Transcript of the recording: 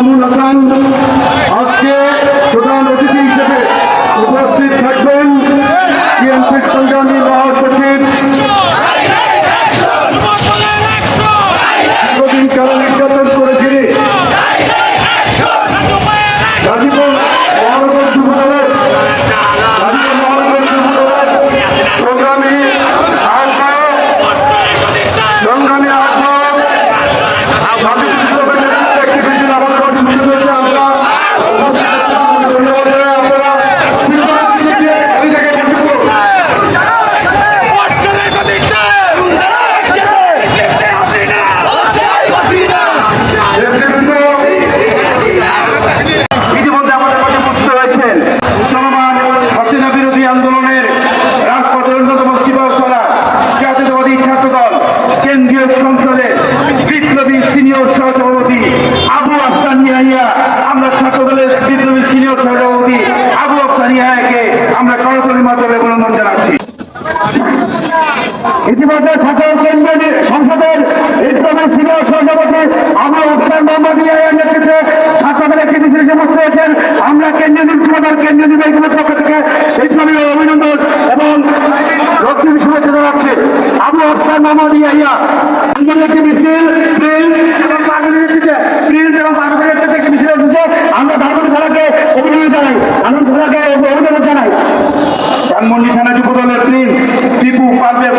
মামুন হাসান আজকে প্রধান অতিথি হিসেবে উপস্থিত থাকবেন। সংগ্রামী সিনিয়র সহসভাপতি আবু আফসান ইয়াহিয়া আমরা ছাত্র দলের বিপ্লবী সিনিয়র সহসভাপতি আবু আফসান ইয়াহিয়াকে আমরা করতলির মাধ্যমে অভিনন্দন জানাচ্ছি। ইতিমধ্যে ছাত্র কেন্দ্রীয় সংসদের বিপ্লবী সিনিয়র সহসভাপতি আবু আফসান মোহাম্মদ ইয়াহিয়ার নেতৃত্বে ছাত্রদের একটি মিছিল সমস্ত হয়েছেন আমরা কেন্দ্রীয় নির্বাচন, কেন্দ্রীয় নির্বাচনের পক্ষ থেকে বিপ্লবী অভিনন্দন এবং রক্তিম শুভেচ্ছা জানাচ্ছি আবু ইয়াহিয়া আন্দোলনের একটি মিছিল প্রিন্ট এবং পাগলের নেতৃত্বে প্রিন্ট এবং পাগলের নেতৃত্বে একটি মিছিল এসেছে। আমরা ধারণ খেলাকে অভিনন্দন জানাই। আনন্দ খেলাকে অভিনন্দন জানাই। ধানমন্ডি থানা যুবদলের প্রিন্ট টিপু, পারভেজ